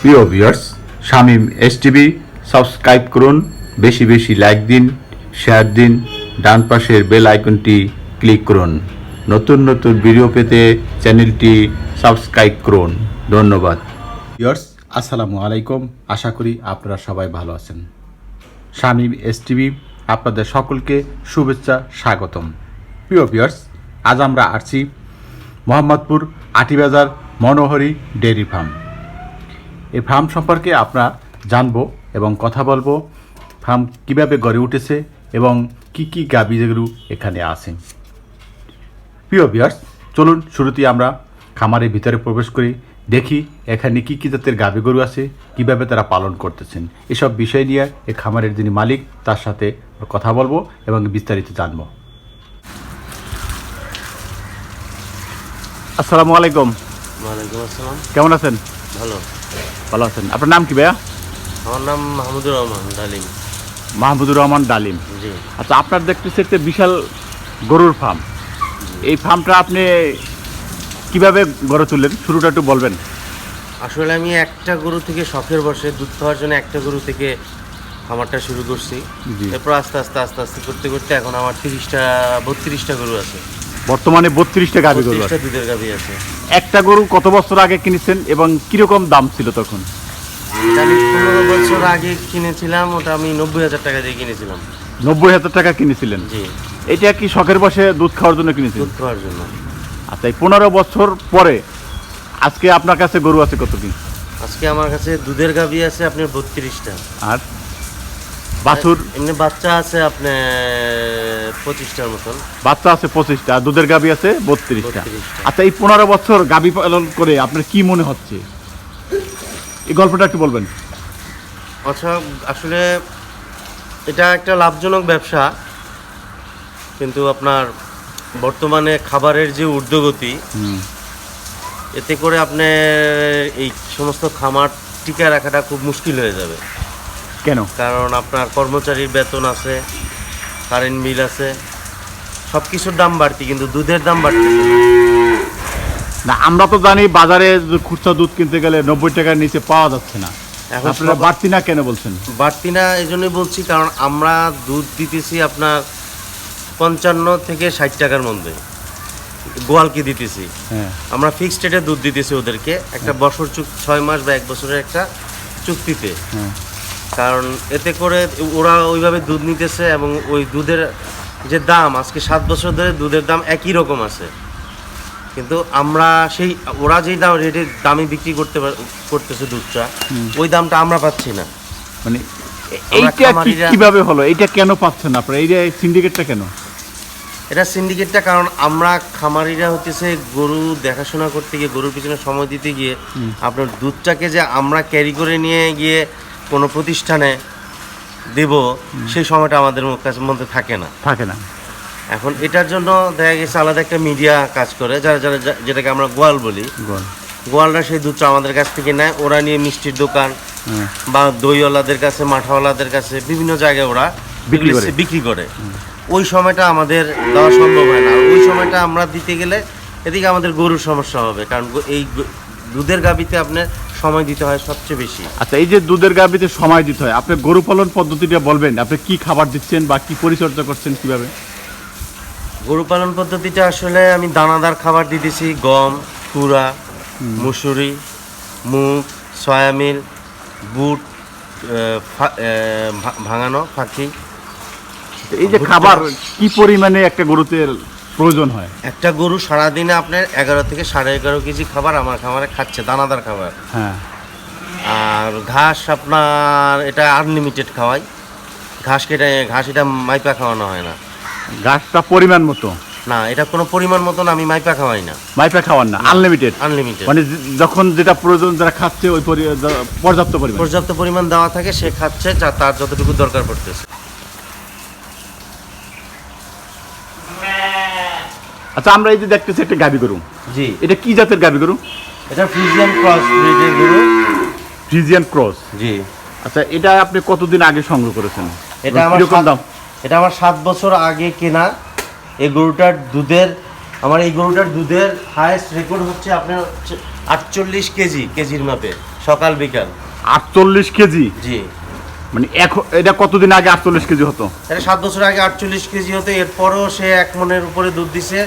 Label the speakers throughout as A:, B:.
A: প্রিয় viewers Shamim S TV subscribe করুন, বেশি বেশি লাইক দিন, শেয়ার দিন, ডান পাশের বেল আইকনটি ক্লিক করুন। নতুন নতুন ভিডিও পেতে চ্যানেলটি সাবস্ক্রাইব করুন। ধন্যবাদ। ভিউয়ার্স, আসসালামু আলাইকুম। আশা করি আপনারা সবাই ভালো আছেন। শামিম এস টিভি আপনাদের সকলকে শুভেচ্ছা স্বাগতম। প্রিয় ভিউয়ার্স, আজ আমরা আসছি মোহাম্মদপুর আটিবাজার মনোহরি ডেয়ারি ফার্ম। এই ফার্ম সম্পর্কে আমরা জানব এবং কথা বলব। ফার্ম কীভাবে গড়ে উঠেছে এবং কি কি গাবি যেগুলো এখানে আছে। প্রিয় বিয়ার্স চলুন শুরুতেই আমরা খামারের ভিতরে প্রবেশ করি। দেখি এখানে কি কী জাতের গাভী গরু আছে কীভাবে তারা পালন করতেছেন। এসব বিষয় নিয়ে এই খামারের যিনি মালিক তার সাথে কথা বলব এবং বিস্তারিত জানব। আসসালামু আলাইকুম।
B: ওয়ালাইকুম আসসালাম।
A: কেমন আছেন?
B: ভালো।
A: ভালো আছেন আপনার নাম কি ভাইয়া?
B: আমার নাম মাহমুদুর রহমান ডালিম।
A: মাহমুদুর রহমান ডালিম।
B: জি।
A: আচ্ছা আপনার দেখতেছি একটা বিশাল গরুর ফার্ম। এই ফার্মটা আপনি কীভাবে গড়ে তুললেন? শুরুটা একটু বলবেন।
B: আসলে আমি একটা গরু থেকে শখের বসে দুধ খাওয়ার জন্য একটা গরু থেকে খামারটা শুরু করছি। এরপর আস্তে আস্তে আস্তে আস্তে করতে করতে এখন আমার তিরিশটা বত্রিশটা গরু আছে।
A: বর্তমানে বত্রিশটা গাভী গরু আছে।
B: দুধের গাভি আছে।
A: একটা গরু কত বছর আগে কিনেছেন এবং কীরকম দাম ছিল তখন?
B: এটা আমি পনেরো বছর আগে কিনেছিলাম ওটা আমি নব্বই হাজার টাকা দিয়ে কিনেছিলাম।
A: নব্বই হাজার টাকা কিনেছিলেন?
B: জি।
A: এটা কি শখের বসে দুধ খাওয়ার জন্য কিনেছিলেন
B: দুধ খাওয়ার জন্য।
A: আচ্ছা এই পনেরো বছর পরে আজকে আপনার কাছে গরু আছে কত কি
B: আজকে আমার কাছে দুধের গাভী আছে আপনার বত্রিশটা।
A: আর? বাছুর?
B: এমনি বাচ্চা আছে আপনার পঁচিশটার মতন।
A: বাচ্চা আছে পঁচিশটা দুধের গাবি আছে বত্রিশটা। আচ্ছা এই পনেরো বছর গাবি পালন করে আপনার কি মনে হচ্ছে? এই গল্পটা একটু বলবেন।
B: আচ্ছা আসলে এটা একটা লাভজনক ব্যবসা কিন্তু আপনার বর্তমানে খাবারের যে ঊর্ধ্বগতি এতে করে আপনার এই সমস্ত খামার টিকা রাখাটা খুব মুশকিল হয়ে যাবে।
A: কেন?
B: কারণ আপনার কর্মচারীর বেতন আছে কারেন্ট বিল আছে সব কিছুর দাম বাড়তি কিন্তু দুধের দাম বাড়তেছে না।
A: আমরা তো জানি বাজারে খুচরা দুধ কিনতে গেলে নব্বই টাকার নিচে পাওয়া যাচ্ছে না।
B: এখন
A: আপনারা বাড়তি না কেন বলছেন?
B: বাড়তি না এই জন্যই বলছি কারণ আমরা দুধ দিতেছি আপনার পঞ্চান্ন থেকে ষাট টাকার মধ্যে। গোয়ালকে দিতেছি।
A: হ্যাঁ।
B: আমরা ফিক্সড রেটে দুধ দিতেছি ওদেরকে। একটা বছর চুক ছয় মাস বা এক বছরের একটা চুক্তিতে।
A: হ্যাঁ।
B: কারণ এতে করে ওরা ওইভাবে দুধ নিতেছে এবং ওই দুধের যে দাম আজকে সাত বছর ধরে দুধের দাম একই রকম আছে। কিন্তু আমরা সেই ওরা যেই দাম রেটে দামে বিক্রি করতে করতেছে দুধটা ওই দামটা আমরা পাচ্ছি না।
A: মানে এইটা কীভাবে হলো? এইটা কেন পাচ্ছেন আপনারা? এই যে সিন্ডিকেটটা কেন?
B: এটা সিন্ডিকেটটা কারণ আমরা খামারিরা হচ্ছে গরু দেখাশোনা করতে গিয়ে গরুর পিছনে সময় দিতে গিয়ে আপনার দুধটাকে যে আমরা ক্যারি করে নিয়ে গিয়ে কোনো প্রতিষ্ঠানে দেব সেই সময়টা আমাদের কাছে মধ্যে থাকে না।
A: থাকে না।
B: এখন এটার জন্য দেখা গেছে আলাদা একটা মিডিয়া কাজ করে যারা যারা যেটাকে আমরা গোয়াল বলি।
A: গোয়াল।
B: গোয়ালরা সেই দুধটা আমাদের কাছ থেকে নেয় ওরা নিয়ে মিষ্টির দোকান
A: হ্যাঁ।
B: বা দইওয়ালাদের কাছে মাঠাওয়ালাদের কাছে বিভিন্ন জায়গায় ওরা
A: বিক্রি করে।
B: ওই সময়টা আমাদের দেওয়া সম্ভব হয় না। ওই সময়টা আমরা দিতে গেলে এদিকে আমাদের গরুর সমস্যা হবে। কারণ এই দুধের গাবিতে আপনার সময় দিতে হয় সবচেয়ে বেশি।
A: আচ্ছা এই যে দুধের গাভিতে সময় দিতে হয় আপনি গরু পালন পদ্ধতিটা বলবেন? আপনি কি খাবার দিচ্ছেন বা কি পরিচর্যা করছেন কীভাবে?
B: গরু পালন পদ্ধতিটা আসলে আমি দানাদার খাবার দিতেছি গম কুড়া মুসুরি মুগ সয়াবিন বুট ভাঙানো ফাঁকি।
A: এই যে খাবার কি পরিমাণে একটা গরুতে প্রয়োজন হয়।
B: একটা গরু সারাদিনে আপনার এগারো থেকে সাড়ে এগারো কেজি খাবার আমার খামারে খাচ্ছে দানাদার খাবার।
A: হ্যাঁ।
B: আর ঘাস আপনার এটা আনলিমিটেড খাওয়াই। ঘাস কেটে ঘাস এটা মাইপা খাওয়ানো হয় না।
A: ঘাসটা পরিমাণ মতো?
B: না এটা কোনো পরিমাণ মতন আমি মাইপা খাওয়াই না।
A: মাইপা খাওয়ান না আনলিমিটেড
B: আনলিমিটেড
A: মানে যখন যেটা প্রয়োজন যারা খাচ্ছে ওই পরি- পর্যাপ্ত পরিমাণ?
B: পর্যাপ্ত পরিমাণ দেওয়া থাকে সে খাচ্ছে যা তার যতটুকু দরকার পড়তেছে।
A: আচ্ছা আমরা এই যে দেখতেছি একটা গাবি গরু।
B: জি।
A: এটা কি জাতের গাবি গরু?
B: এটা ফ্রিজিয়ান ক্রস ব্রিডের গরু।
A: ফ্রিজিয়ান ক্রস
B: জি।
A: আচ্ছা এটা আপনি কতদিন আগে সংগ্রহ করেছেন?
B: এটা আমার
A: দাম?
B: এটা আমার সাত বছর আগে কেনা। এই গরুটার দুধের আমার এই গরুটার দুধের হায়েস্ট রেকর্ড হচ্ছে আপনার আটচল্লিশ কেজি কেজির মাপে সকাল বিকাল।
A: আটচল্লিশ কেজি?
B: জি।
A: মানে এখন এটা কতদিন আগে আটচল্লিশ কেজি হতো?
B: এটা সাত বছর আগে আটচল্লিশ কেজি হতো এরপরও সে এক মনের উপরে দুধ দিছে।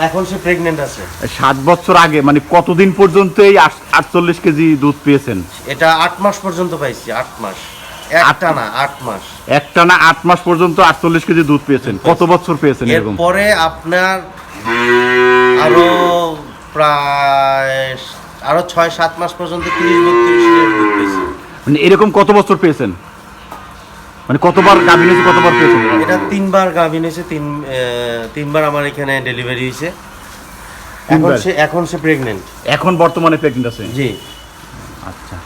B: এখন সে প্রেগনেন্ট আছে।
A: সাত বছর আগে মানে কতদিন পর্যন্ত এই আট- আটচল্লিশ কেজি দুধ পেয়েছেন?
B: এটা আট মাস পর্যন্ত পাইছি আট মাস। একটা না আট মাস।
A: একটা না আট মাস পর্যন্ত আটচল্লিশ কেজি দুধ পেয়েছেন? কত বছর পেয়েছেন এরকম?
B: এরপরে আপনার আরও প্রায় আরও ছয় সাত মাস পর্যন্ত তিরিশ বত্রিশ লিটার দুধ পেয়েছি।
A: মানে এরকম কত বছর পেয়েছেন? মানে কতবার গাভিন হয়েছে কতবার পেয়েছেন?
B: এটা তিনবার গাভিন হয়েছে তিন তিনবার আমার এখানে ডেলিভারি হয়েছে। এখন সে এখন সে প্রেগনেন্ট
A: এখন বর্তমানে প্রেগনেন্ট আছে?
B: জি।
A: আচ্ছা।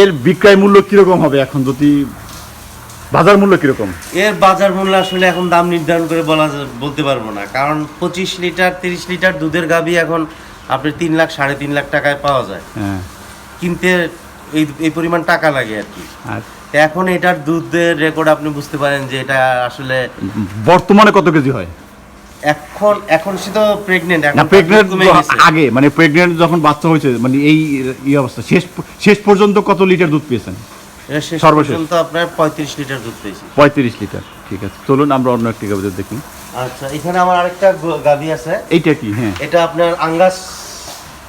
A: এর বিক্রয় মূল্য কীরকম হবে এখন? যদি বাজার মূল্য কীরকম?
B: এর বাজার মূল্য আসলে এখন দাম নির্ধারণ করে বলা বলতে পারব না। কারণ পঁচিশ লিটার তিরিশ লিটার দুধের গাভি এখন আপনি তিন লাখ সাড়ে তিন লাখ টাকায় পাওয়া যায়।
A: হ্যাঁ।
B: কিনতে এই এই পরিমাণ টাকা লাগে আর কি। এখন এটার দুধের রেকর্ড আপনি বুঝতে পারেন যে এটা আসলে
A: বর্তমানে কত কেজি হয়?
B: এখন এখন সে তো প্রেগনেন্ট
A: না
B: এখন
A: প্রেগনেন্ট। আগে মানে প্রেগনেন্ট যখন বাচ্চা হয়েছে মানে এই এই অবস্থা শেষ শেষ পর্যন্ত কত লিটার দুধ পেয়েছেন? সর্বশেষ।
B: পর্যন্ত আপনার পঁয়ত্রিশ লিটার দুধ পেয়েছি।
A: পঁয়ত্রিশ লিটার ঠিক আছে। চলুন আমরা অন্য একটি গাভি দেখি।
B: আচ্ছা এখানে আমার আরেকটা গাভী আছে।
A: এইটা কি? হ্যাঁ।
B: এটা আপনার আঙ্গাস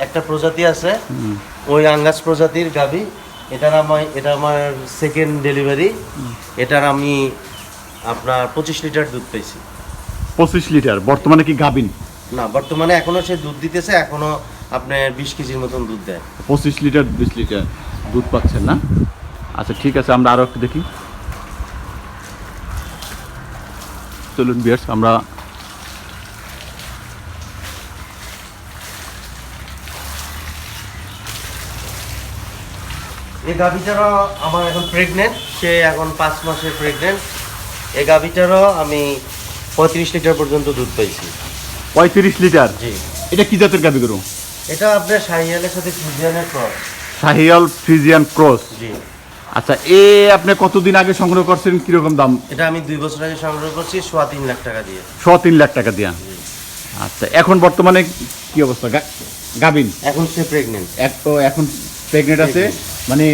B: একটা প্রজাতি আছে। ওই আঙ্গাস প্রজাতির গাভী। এটার আমার এটা আমার সেকেন্ড ডেলিভারি এটার আমি আপনার পঁচিশ লিটার দুধ পেয়েছি।
A: পঁচিশ লিটার। বর্তমানে কি গাভিন
B: না বর্তমানে এখনও সে দুধ দিতেছে এখনও আপনার বিশ কেজির মতন দুধ দেয়।
A: পঁচিশ লিটার বিশ লিটার দুধ পাচ্ছেন না? আচ্ছা ঠিক আছে আমরা আরও একটু দেখি। চলুন বিয়ার্স আমরা
B: এই গাভীটারও আমার এখন প্রেগনেন্ট সে এখন পাঁচ মাসের প্রেগনেন্ট এই গাভীটারও আমি পঁয়ত্রিশ লিটার পর্যন্ত দুধ পাইছি।
A: পঁয়ত্রিশ লিটার?
B: জি।
A: এটা কি জাতের গাভি গরু?
B: এটা আপনার শাহিয়ালের সাথে ফিজিয়ানের ক্রস
A: শাহিয়াল ফ্রিজিয়ান ক্রস
B: জি।
A: আচ্ছা এ আপনি কতদিন আগে সংগ্রহ করছেন? কীরকম দাম?
B: এটা আমি দুই বছর আগে সংগ্রহ করছি সোয়া তিন লাখ টাকা দিয়ে।
A: ছ তিন লাখ টাকা দিয়া? আচ্ছা এখন বর্তমানে কি অবস্থা? গাভিন?
B: এখন সে প্রেগনেন্ট
A: এক তো এখন প্রেগনেন্ট আছে? মানে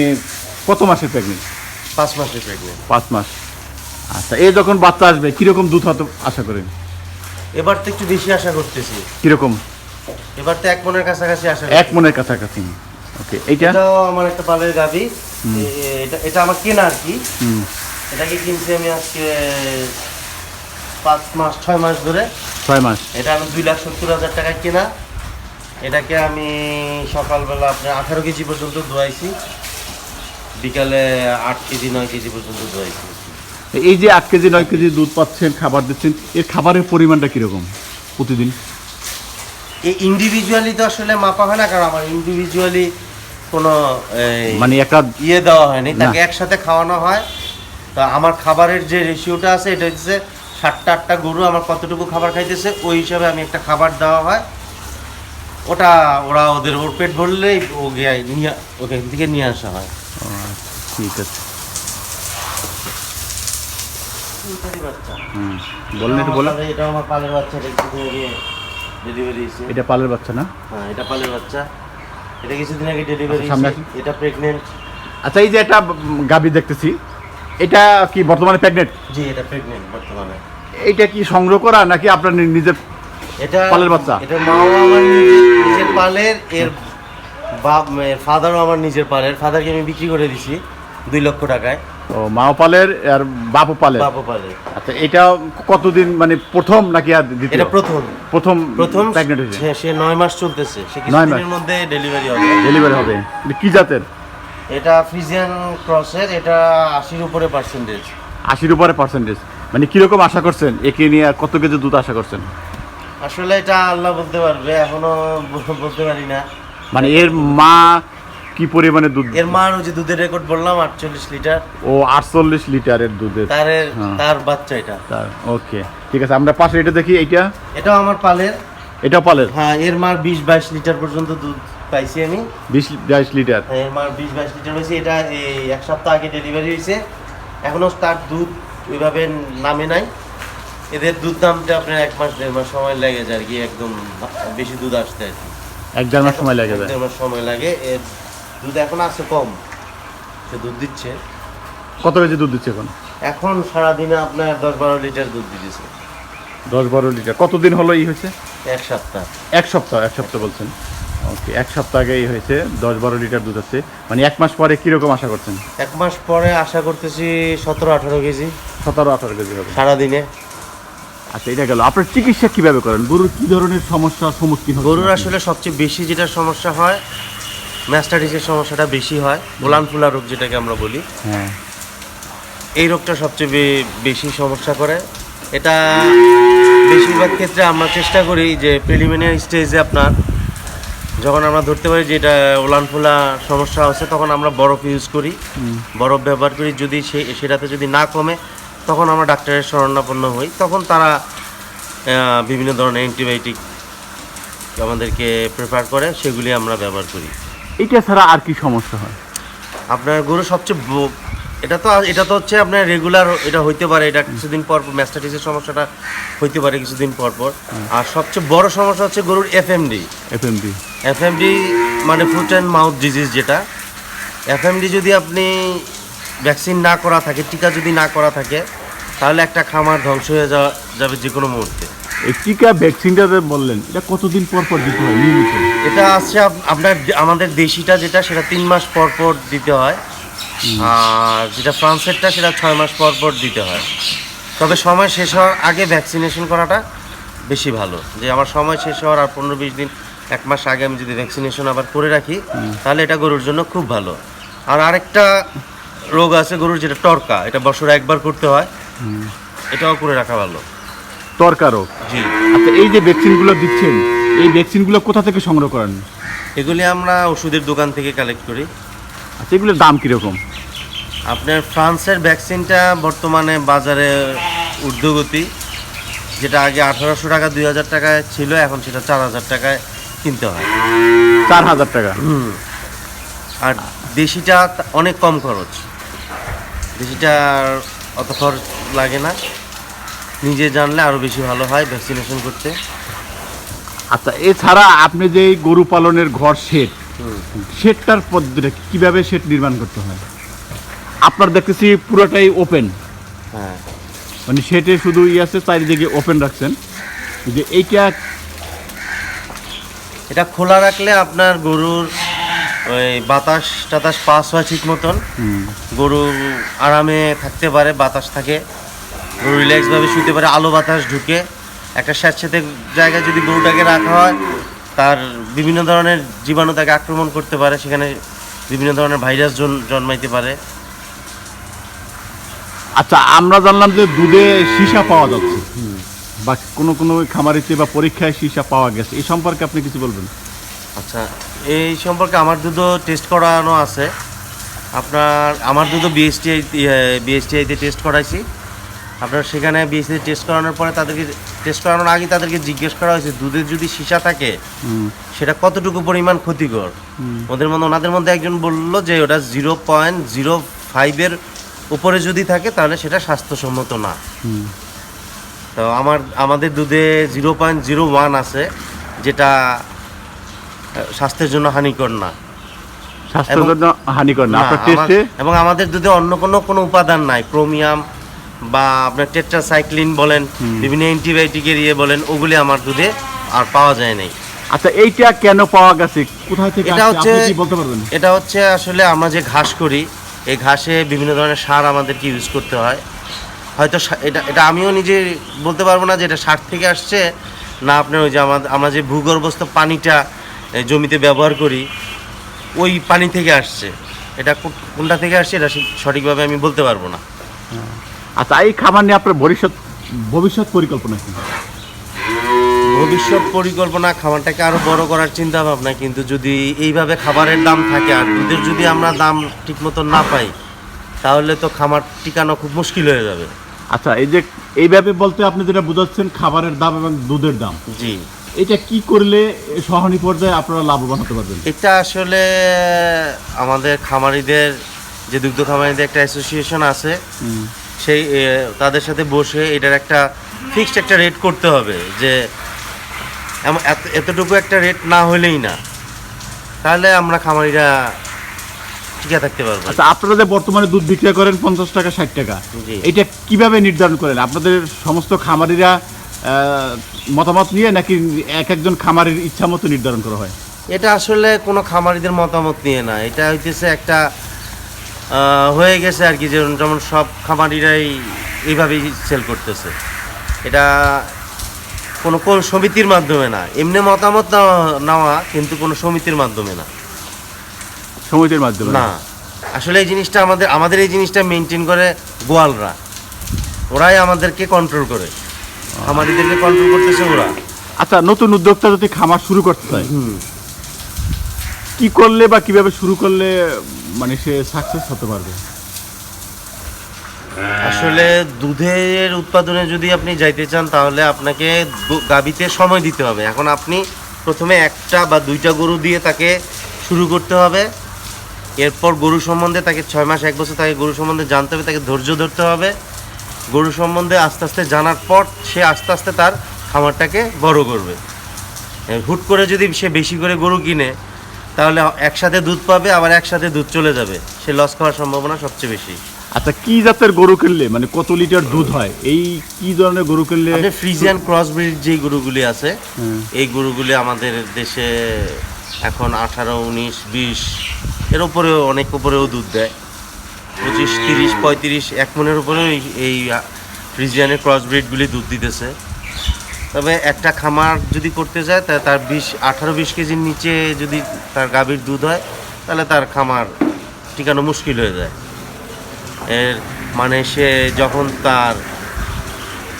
A: কত মাসের প্রেগনেন্ট
B: পাঁচ মাসের প্রেগনেন্ট
A: পাঁচ মাস। আচ্ছা এ যখন বাচ্চা আসবে কীরকম দুধ হয়তো আশা করেন?
B: এবার তো একটু বেশি আশা করতেছি।
A: কীরকম?
B: এবার তো এক মনের কাছাকাছি আশা
A: এক মনের কাছাকাছি। ওকে এইটা?
B: এটাও আমার একটা পালের গাভি। এটা এটা আমার কেনা আর কি। এটাকে কিনছি আমি আজকে পাঁচ মাস ছয় মাস ধরে।
A: ছয় মাস।
B: এটা আমি দুই লাখ সত্তর হাজার টাকায় কেনা। এটাকে আমি সকালবেলা আপনার আঠারো কেজি পর্যন্ত ধোয়াইছি। বিকালে আট কেজি নয় কেজি পর্যন্ত
A: এই যে আট কেজি নয় কেজি দুধ পাচ্ছেন খাবার দিচ্ছেন এর খাবারের পরিমাণটা কীরকম প্রতিদিন?
B: এই ইন্ডিভিজুয়ালি তো আসলে মাপা হয় না কারণ আমার ইন্ডিভিজুয়ালি কোনো
A: মানে একটা
B: ইয়ে দেওয়া হয়নি তাকে একসাথে খাওয়ানো হয়। তো আমার খাবারের যে রেশিওটা আছে এটা হচ্ছে সাতটা আটটা গরু আমার কতটুকু খাবার খাইতেছে ওই হিসাবে আমি একটা খাবার দেওয়া হয়। ওটা ওরা ওদের ওর পেট ভরলেই ও গিয়ে নিয়ে ওখান থেকে নিয়ে আসা হয়।
A: ঠিক আছে হুম। বলেন একটু বলেন
B: এটা আমার পালের বাচ্চা এটা কিছুদিন ডেলিভারি হয়েছে
A: এটা পালের বাচ্চা না?
B: হ্যাঁ এটা পালের বাচ্চা। এটা কিছুদিন আগে ডেলিভারি
A: আচ্ছা।
B: এটা
A: আচ্ছা এই যে একটা গাবি দেখতেছি এটা কি বর্তমানে
B: জি এটা বর্তমানে।
A: এইটা কি সংগ্রহ করা নাকি আপনার নিজের
B: এটা
A: পালের বাচ্চা?
B: এটা আমার নিজের পালের এর বাপ ফাদারও আমার নিজের পালের। ফাদারকে আমি বিক্রি করে দিছি দুই লক্ষ টাকায়।
A: ও মাও পালের আর বাপও পালের?
B: বাপও পালের।
A: আচ্ছা এটা কতদিন মানে প্রথম নাকি আর দ্বিতীয়?
B: এটা প্রথম।
A: প্রথম
B: প্রথম
A: প্রেগনেন্ট হয়েছে?
B: সে- সে নয় মাস চলতেছে। সে কিছুদিনের মধ্যে ডেলিভারি হবে।
A: ডেলিভারি হবে। এটা কি জাতের?
B: এটা ফ্রিজিয়ান ক্রসের এটা আশির উপরে পার্সেন্টেজ
A: আশির উপরে পার্সেন্টেজ মানে কীরকম আশা করছেন? একে নিয়ে আর কত কেজি দুধ আশা করছেন?
B: আসলে এটা আল্লাহ বলতে পারবে এখনও বলতে পারি না।
A: মানে এর মা কি পরিমাণে দুধ
B: এর মার ওই যে দুধের রেকর্ড বললাম আটচল্লিশ লিটার।
A: ও আটচল্লিশ লিটারের দুধের।
B: তার
A: হ্যাঁ।
B: তার বাচ্চা এটা।
A: তার ওকে ঠিক আছে আমরা পাশে এটা দেখি এইটা?
B: এটাও আমার পালের।
A: এটা পালের?
B: হ্যাঁ এর মার বিশ বাইশ লিটার পর্যন্ত দুধ পাইছি আমি।
A: বিশ বাইশ লিটার?
B: হ্যাঁ, এর মার বিশ বাইশ লিটার হয়েছে এটা এই এক সপ্তাহ আগে ডেলিভারি হয়েছে। এখনও তার দুধ ওইভাবে নামে নাই। এদের দুধ দামটা আপনার এক মাস দেড় মাস সময় লেগে যায় আর কি একদম বেশি দুধ আসতে আর কি।
A: এক দেড় মাস সময় লাগে যায়।
B: দেড় মাস সময় লাগে। এর দুধ এখন আছে কম। সে দুধ দিচ্ছে।
A: কত কেজি দুধ দিচ্ছে এখন?
B: এখন সারাদিনে আপনার দশ বারো লিটার দুধ দিতেছে
A: দশ বারো লিটার। কতদিন হলো এই হয়েছে?
B: এক সপ্তাহ।
A: এক সপ্তাহ এক সপ্তাহ বলছেন। ওকে এক সপ্তাহ আগে এই হয়েছে দশ বারো লিটার দুধ আছে। মানে এক মাস পরে কীরকম আশা করছেন?
B: এক মাস পরে আশা করতেছি সতেরো আঠারো কেজি।
A: সতেরো আঠারো কেজি হবে।
B: সারাদিনে।
A: আচ্ছা এটা গেল। আপনার চিকিৎসা কীভাবে করেন? গরুর কি ধরনের সমস্যার সম্মুখীন
B: গরুর আসলে সবচেয়ে বেশি যেটা সমস্যা হয় ম্যাস্টাডিসের সমস্যাটা বেশি হয় গোলান ফুলা রোগ যেটাকে আমরা বলি।
A: হ্যাঁ।
B: এই রোগটা সবচেয়ে বেশি সমস্যা করে। এটা বেশিরভাগ ক্ষেত্রে আমরা চেষ্টা করি যে প্রিলিমিনারি স্টেজে আপনার যখন আমরা ধরতে পারি যে এটা ওলান ফোলা সমস্যা হচ্ছে তখন আমরা বরফ ইউজ করি। বরফ ব্যবহার করি যদি সে সেটাতে যদি না কমে তখন আমরা ডাক্তারের শরণাপন্ন হই। তখন তারা বিভিন্ন ধরনের অ্যান্টিবায়োটিক আমাদেরকে প্রেফার করে সেগুলি আমরা ব্যবহার করি।
A: এটা ছাড়া আর কি সমস্যা হয়?
B: আপনার গরু সবচেয়ে এটা তো এটা তো হচ্ছে আপনার রেগুলার এটা হইতে পারে এটা কিছুদিন পর পর ম্যাস্টাইটিসের সমস্যাটা হইতে পারে কিছুদিন পর পর। আর সবচেয়ে বড় সমস্যা হচ্ছে গরুর এফএমডি
A: এফএমডি
B: এফএমডি মানে ফুট অ্যান্ড মাউথ ডিজিজ যেটা। এফএমডি যদি আপনি ভ্যাকসিন না করা থাকে টিকা যদি না করা থাকে তাহলে একটা খামার ধ্বংস হয়ে যাওয়া যাবে যে কোনো মুহূর্তে।
A: এই টিকা ভ্যাকসিনটা বললেন এটা কতদিন পর পর দিতে হয় নিয়মিত?
B: এটা আছে আপনার আমাদের দেশিটা যেটা সেটা তিন মাস পর পর দিতে হয়। আর যেটা ফ্রান্সেরটা সেটা ছয় মাস পর পর দিতে হয়। তবে সময় শেষ হওয়ার আগে ভ্যাকসিনেশন করাটা বেশি ভালো। যে আমার সময় শেষ হওয়ার আর পনেরো বিশ দিন এক মাস আগে আমি যদি ভ্যাকসিনেশন আবার করে রাখি তাহলে এটা গরুর জন্য খুব ভালো। আর আরেকটা রোগ আছে গরুর যেটা টর্কা। এটা বছরে একবার করতে হয়। এটাও করে রাখা ভালো।
A: তরকারও?
B: জি।
A: আচ্ছা এই যে ভ্যাকসিনগুলো দিচ্ছেন এই ভ্যাকসিনগুলো কোথা থেকে সংগ্রহ করেন?
B: এগুলি আমরা ওষুধের দোকান থেকে কালেক্ট করি।
A: আচ্ছা এগুলোর দাম কীরকম?
B: আপনার ফ্রান্সের ভ্যাকসিনটা বর্তমানে বাজারে ঊর্ধ্বগতি। যেটা আগে আঠারোশো টাকা দুই হাজার টাকায় ছিল এখন সেটা চার হাজার টাকায় কিনতে হয়।
A: চার হাজার টাকা?
B: আর দেশিটা অনেক কম খরচ। দেশিটা অত খরচ লাগে না। নিজে জানলে আরও বেশি ভালো হয় ভ্যাকসিনেশন করতে।
A: আচ্ছা এছাড়া আপনি যে এই গরু পালনের ঘর শেড শেডটার পদ্ধতিটা কি? কীভাবে শেড নির্মাণ করতে হয়? আপনার দেখতেছি পুরোটাই ওপেন
B: হ্যাঁ।
A: মানে শেডে শুধু ই আছে চারিদিকে ওপেন রাখছেন। যে এইটা
B: এটা খোলা রাখলে আপনার গরুর ওই বাতাস টাতাস পাস হয় ঠিক মতন। গরু আরামে থাকতে পারে বাতাস থাকে। গরু রিল্যাক্সভাবে শুতে পারে আলো বাতাস ঢুকে। একটা স্যাঁতস্যাঁতে জায়গায় যদি গরুটাকে রাখা হয় তার বিভিন্ন ধরনের জীবাণু তাকে আক্রমণ করতে পারে সেখানে বিভিন্ন ধরনের ভাইরাস জন- জন্মাইতে পারে।
A: আচ্ছা আমরা জানলাম যে দুধে সীসা পাওয়া যাচ্ছে। বা কোনো কোনো খামারিতে বা পরীক্ষায় সীসা পাওয়া গেছে। এই সম্পর্কে আপনি কিছু বলবেন?
B: আচ্ছা এই সম্পর্কে আমার দুধও টেস্ট করানো আছে। আপনার আমার দুধও বিএসটিআই বিএসটিআইতে টেস্ট করাইছি। আপনার সেখানে বিএসটি টেস্ট করানোর পরে তাদেরকে টেস্ট করানোর আগে তাদেরকে জিজ্ঞেস করা হয়েছে দুধের যদি সীসা থাকে সেটা কতটুকু পরিমাণ ক্ষতিকর? ওদের মধ্যে ওনাদের মধ্যে একজন বলল যে ওটা জিরো পয়েন্ট জিরো ফাইভের উপরে যদি থাকে তাহলে সেটা স্বাস্থ্যসম্মত না। তো আমার আমাদের দুধে জিরো পয়েন্ট জিরো ওয়ান আছে যেটা স্বাস্থ্যের জন্য হানিকর না।
A: স্বাস্থ্যের জন্য হানিকর না। আপনার টেস্টে
B: এবং আমাদের দুধে অন্য কোনো কোনো উপাদান নাই। ক্রোমিয়াম বা আপনার টেট্রাসাইক্লিন বলেন বিভিন্ন অ্যান্টিবায়োটিকের ইয়ে বলেন ওগুলি আমার দুধে আর পাওয়া যায় নাই।
A: আচ্ছা এইটা কেন পাওয়া গেছে? কোথায় থেকে
B: এটা হচ্ছে
A: বলতে পারবেন?
B: এটা হচ্ছে আসলে আমরা যে ঘাস করি এই ঘাসে বিভিন্ন ধরনের সার আমাদেরকে ইউজ করতে হয়। হয়তো এটা এটা আমিও নিজে বলতে পারব না যে এটা সার থেকে আসছে না আপনার ওই যে আমাদের আমরা যে ভূগর্ভস্থ পানিটা জমিতে ব্যবহার করি ওই পানি থেকে আসছে। এটা কোনটা থেকে আসছে এটা সঠিকভাবে আমি বলতে পারব না।
A: আচ্ছা এই খাবার নিয়ে আপনার ভবিষ্যৎ ভবিষ্যৎ পরিকল্পনা কি?
B: ভবিষ্যৎ পরিকল্পনা খাবারটাকে আরও বড় করার চিন্তা ভাবনা কিন্তু যদি এইভাবে খাবারের দাম থাকে আর দুধের যদি আমরা দাম ঠিক মতো না পাই তাহলে তো খামার টিকানো খুব মুশকিল হয়ে যাবে।
A: আচ্ছা এই যে এইভাবে বলতে আপনি যেটা বুঝাচ্ছেন খাবারের দাম এবং দুধের দাম।
B: জি।
A: এটা কি করলে সহনী পর্যায়ে আপনারা লাভবান হতে পারবেন?
B: এটা আসলে আমাদের খামারিদের যে দুগ্ধ খামারিদের একটা অ্যাসোসিয়েশন আছে সেই তাদের সাথে বসে এটার একটা ফিক্সড একটা রেট করতে হবে যে এতটুকু একটা রেট না হলেই না। তাহলে আমরা খামারিরা টিকে থাকতে পারব।
A: আচ্ছা আপনারা যে বর্তমানে দুধ বিক্রয় করেন পঞ্চাশ টাকা ষাট টাকা। এটা কীভাবে নির্ধারণ করেন? আপনাদের সমস্ত খামারিরা মতামত নিয়ে নাকি এক একজন খামারের ইচ্ছা মতো নির্ধারণ করা হয়?
B: এটা আসলে কোনো খামারিদের মতামত নিয়ে না। এটা হইতেছে একটা হয়ে গেছে আর কি যেমন যেমন সব খামারিরাই এইভাবেই সেল করতেছে। এটা কোনো কোন সমিতির মাধ্যমে না। এমনি মতামত নেওয়া- নেওয়া কিন্তু কোনো সমিতির মাধ্যমে না।
A: সমিতির মাধ্যমে
B: না? আসলে এই জিনিসটা আমাদের আমাদের এই জিনিসটা মেনটেন করে গোয়ালরা। ওরাই আমাদেরকে কন্ট্রোল করে। খামারিদেরকে কন্ট্রোল করতেছে ওরা।
A: আচ্ছা নতুন উদ্যোক্তা যদি খামার শুরু করতে চায় কি করলে বা কীভাবে শুরু করলে মানে সে সাকসেস হতে পারবে?
B: আসলে দুধের উৎপাদনে যদি আপনি যাইতে চান তাহলে আপনাকে গো- গাভীতে সময় দিতে হবে। এখন আপনি প্রথমে একটা বা দুইটা গরু দিয়ে তাকে শুরু করতে হবে। এরপর গরু সম্বন্ধে তাকে ছয় মাস এক বছর তাকে গরু সম্বন্ধে জানতে হবে তাকে ধৈর্য ধরতে হবে। গরু সম্বন্ধে আস্তে আস্তে জানার পর সে আস্তে আস্তে তার খামারটাকে বড় করবে। হুট করে যদি সে বেশি করে গরু কিনে তাহলে একসাথে দুধ পাবে আবার একসাথে দুধ চলে যাবে। সে লস খাওয়ার সম্ভাবনা সবচেয়ে বেশি।
A: আচ্ছা কি জাতের গরু কিনলে? মানে কত লিটার দুধ হয়? এই কি ধরনের গরু কিনলে
B: ফ্রিজিয়ান ক্রস ব্রিড যে গরুগুলি আছে এই গরুগুলি আমাদের দেশে এখন আঠারো উনিশ বিশ এর উপরেও অনেক উপরেও দুধ দেয়। পঁচিশ, তিরিশ, পঁয়ত্রিশ, এক মনের উপরেও এই- ফ্রিজিয়ানের ক্রস ব্রিডগুলি দুধ দিতেছে। তবে একটা খামার যদি করতে যায়, তা তার বিশ, আঠারো, বিশ কেজির নিচে যদি তার গাভীর দুধ হয়, তাহলে তার খামার টিকানো মুশকিল হয়ে যায়। এর মানে সে যখন তার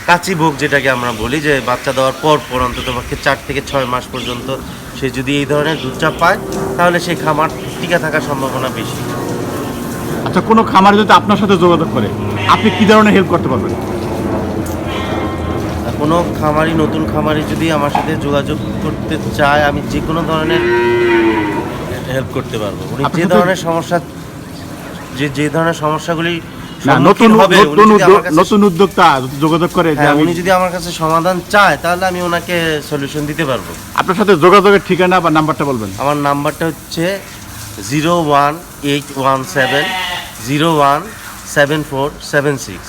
B: কাচি ভোগ যেটাকে আমরা বলি, যে বাচ্চা দেওয়ার পর পর অন্তত পক্ষে চার থেকে ছয় মাস পর্যন্ত সে যদি এই ধরনের দুধ দুধটা পায়, তাহলে সেই খামার টিকা থাকার সম্ভাবনা বেশি।
A: আচ্ছা কোনো খামার যদি আপনার সাথে যোগাযোগ করে আপনি কি ধরনের হেল্প করতে পারবেন?
B: কোনো খামারি নতুন খামারি যদি আমার সাথে যোগাযোগ করতে চায় আমি যে কোনো ধরনের হেল্প করতে পারব। উনি যে ধরনের সমস্যা যে যে ধরনের সমস্যাগুলি
A: নতুন নতুন উদ্যোক্তা যোগাযোগ করে
B: হ্যাঁ, উনি যদি আমার কাছে সমাধান চায় তাহলে আমি ওনাকে সলিউশন দিতে পারব।
A: আপনার সাথে যোগাযোগের ঠিকানা বা নাম্বারটা বলবেন।
B: আমার নাম্বারটা হচ্ছে zero one eight one seven zero one seven four seven six